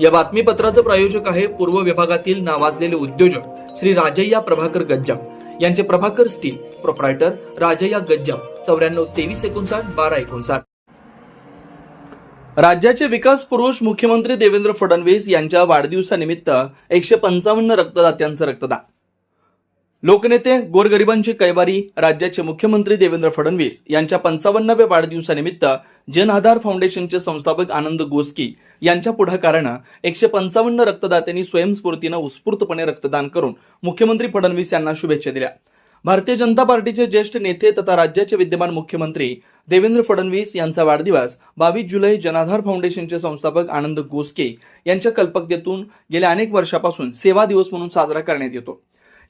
या बातमीपत्राचं प्रायोजक आहे पूर्व विभागातील नावाजलेले उद्योजक श्री राजय्या प्रभाकर गज्जाम. यांचे प्रभाकर स्टील प्रोप्रायटर राजय्या गज्जाम. चौऱ्याण्णव तेवीस एकोणसाठ बारा एकोणसाठ. राज्याचे विकास पुरुष मुख्यमंत्री देवेंद्र फडणवीस यांच्या वाढदिवसानिमित्त एकशे पंचावन्न रक्तदात्यांचं रक्तदान. लोकनेते गोरगरिबांची कैवारी राज्याचे मुख्यमंत्री देवेंद्र फडणवीस यांच्या पंचावन्नाव्या वाढदिवसानिमित्त जनआधार फाउंडेशनचे संस्थापक आनंद गोस्की यांच्या पुढाकारानं एकशे पंचावन्न रक्तदात्यांनी स्वयंस्फूर्तीनं उत्स्फूर्तपणे रक्तदान करून मुख्यमंत्री फडणवीस यांना शुभेच्छा दिल्या. भारतीय जनता पार्टीचे ज्येष्ठ नेते तथा राज्याचे विद्यमान मुख्यमंत्री देवेंद्र फडणवीस यांचा वाढदिवस बावीस जुलै जनाधार फाउंडेशनचे संस्थापक आनंद गोस्के यांच्या कल्पकतेतून गेल्या अनेक वर्षापासून सेवा दिवस म्हणून साजरा करण्यात येतो.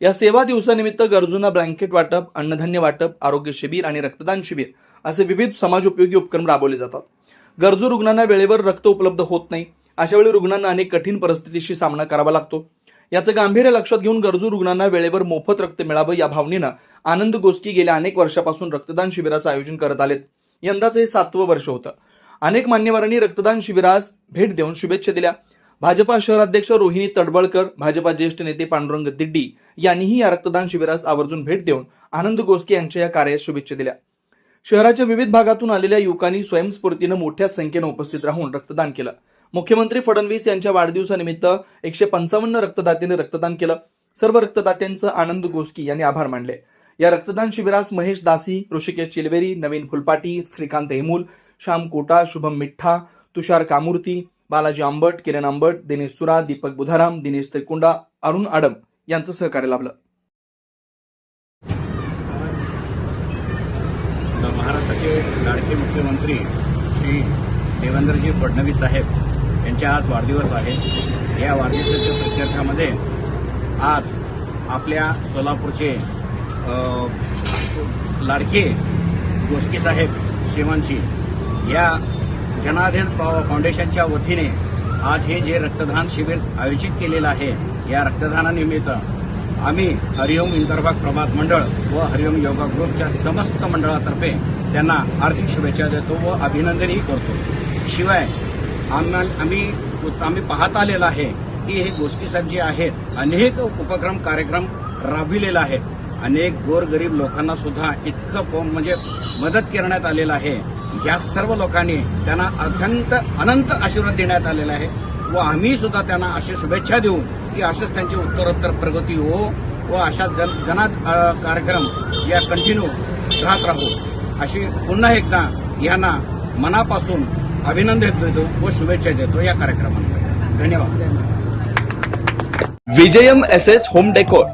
या सेवा दिवसानिमित्त गरजूंना ब्लँकेट वाटप अन्नधान्य वाटप आरोग्य शिबिर आणि रक्तदान शिबिर असे विविध समाजोपयोगी उपक्रम राबवले जातात. गरजू रुग्णांना वेळेवर रक्त उपलब्ध होत नाही. अशा वेळी रुग्णांना अनेक कठीण परिस्थितीशी सामना करावा लागतो. याचं गांभीर्य लक्षात घेऊन गरजू रुग्णांना वेळेवर मोफत रक्त मिळावं या भावनेनं आनंद गोस्की गेल्या अनेक वर्षापासून रक्तदान शिबिराचं आयोजन करत आलेत. यंदाचं हे सातवं वर्ष होतं. अनेक मान्यवरांनी रक्तदान शिबिरास भेट देऊन शुभेच्छा दिल्या. भाजपा शहराध्यक्ष रोहिणी तडबळकर भाजपा ज्येष्ठ नेते पांडुरंग दिड्डी यांनीही या रक्तदान शिबिरास आवर्जून भेट देऊन आनंद गोस्के यांच्या या कार्यास शुभेच्छा दिल्या. शहराच्या विविध भागातून आलेल्या युवकांनी स्वयंस्फूर्तीनं मोठ्या संख्येनं उपस्थित राहून रक्तदान केलं. मुख्यमंत्री फडणवीस यांच्या वाढदिवसानिमित्त एकशे पंचावन्न रक्तदात्यांनी रक्तदान केलं. सर्व रक्तदात्यांचं आनंद गोस्की यांनी आभार मानले. या रक्तदान शिबिरास महेश दासी ऋषिकेश चिलवेरी नवीन फुलपाटी श्रीकांत हेमूल श्याम कोटा शुभम मिठ्ठा तुषार कामूर्ती बालाजी आंबट किरण आंबट दिनेश सुरा दीपक बुधाराम दिनेश त्रिकुंडा अरुण आडम यांचं सहकार्य लाभलं. महाराष्ट्राचे लाडके मुख्यमंत्री श्री देवेंद्रजी फडणवीस साहेब यांच्या आज वाढदिवस आहे. या वाढदिवसाच्या प्रत्यर्थामध्ये आज आपल्या सोलापूरचे लाडके गोष्टी साहेब शिवांची या जनाधीन फाउंडेशनच्या वतीने आज हे जे रक्तदान शिबिर आयोजित केलेलं आहे या रक्तदानानिमित्त आम्ही हरिओम इंतरभाग प्रभात मंडळ व हरिओम योगा ग्रुपच्या समस्त मंडळातर्फे त्यांना हार्दिक शुभेच्छा देतो व अभिनंदनही करतो. शिवाय आम्हा आम्ही आम्ही पाहत आलेलं आहे की हे गोष्टी जे आहेत अनेक उपक्रम कार्यक्रम राबविलेला आहे अनेक गोरगरीब लोकांना सुद्धा इतकं म्हणजे मदत करण्यात आलेलं आहे. या सर्व लोकांनी त्यांना अत्यंत अनंत आशीर्वाद देण्यात आलेला आहे व आम्ही सुद्धा त्यांना अशी शुभेच्छा देऊ की अशीच त्यांची उत्तरोत्तर प्रगती हो व अशा जन जनात कार्यक्रम या कंटिन्यू राहत राहू. अशी पुन्हा एकदा यांना मनापासून अभिनंदन देतो व शुभेच्छा देतो या कार्यक्रमांमध्ये. धन्यवाद. Vijayam S S home decor.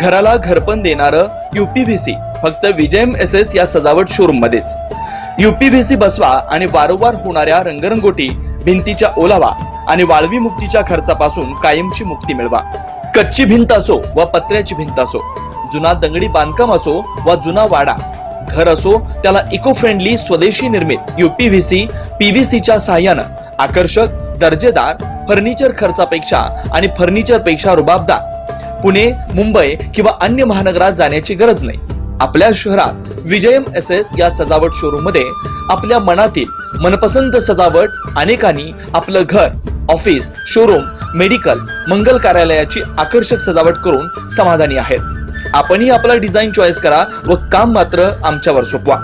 घराला घरपण देणारं युपीव्हीसी फक्त विजयम एस एस या सजावट शोरूम मध्येच. युपीव्हीसी बसवा आणि वारंवार होणाऱ्या रंगरंगोटी भिंतीच्या ओलावा आणि वाळवी मुक्तीच्या खर्चापासून कायमची मुक्ती मिळवा. कच्ची भिंत असो वा पत्र्याची भिंत असो जुना दंगडी बांधकाम असो वा जुना वाडा घर असो त्याला इको फ्रेंडली स्वदेशी निर्मित युपीव्हीसी पीव्हीसीच्या सहाय्यानं आकर्षक दर्जेदार फर्निचर खर्चापेक्षा आणि फर्निचरपेक्षा रुबाबदार. पुणे मुंबई किंवा अन्य महानगरात जाण्याची गरज नाही. आपल्या शहरात विजयम एस एस या सजावट शोरूममध्ये आपल्या मनातील मनपसंत सजावट अनेकांनी आपलं घर ऑफिस शोरूम मेडिकल मंगल कार्यालयाची आकर्षक सजावट करून समाधानी आहेत. आपणही आपला डिझाईन चॉईस करा व काम मात्र आमच्यावर सोपवा.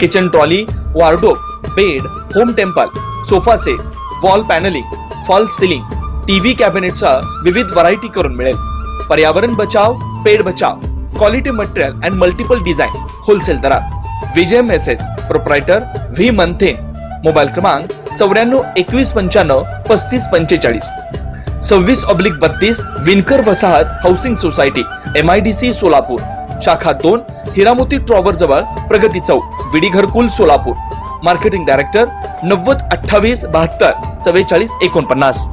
Kitchen trolley wardrobe bed home temple sofa set wall panelling false ceiling TV कॅबिनेटचा विविध व्हरायटी करून मिळेल. पर्यावरण बचाव पेड बचाव. Quality material and multiple design wholesale दरात. विजय मेसेज प्रोप्रायटर व्ही मंथेन मोबाईल क्रमांक चौऱ्याण्णव एकवीस पंच्याण्णव पस्तीस पंचेचाळीस. सव्वीस ऑब्लिक बत्तीस विनकर वसाहत housing society M I D C Solapur. शाखा दोन हिरामोती ट्रॉवर जवळ प्रगती चौक विडी घरकुल सोलापूर. मार्केटिंग डायरेक्टर नव्वद अठ्ठावीस बहात्तर चव्वेचाळीस एकोणपन्नास.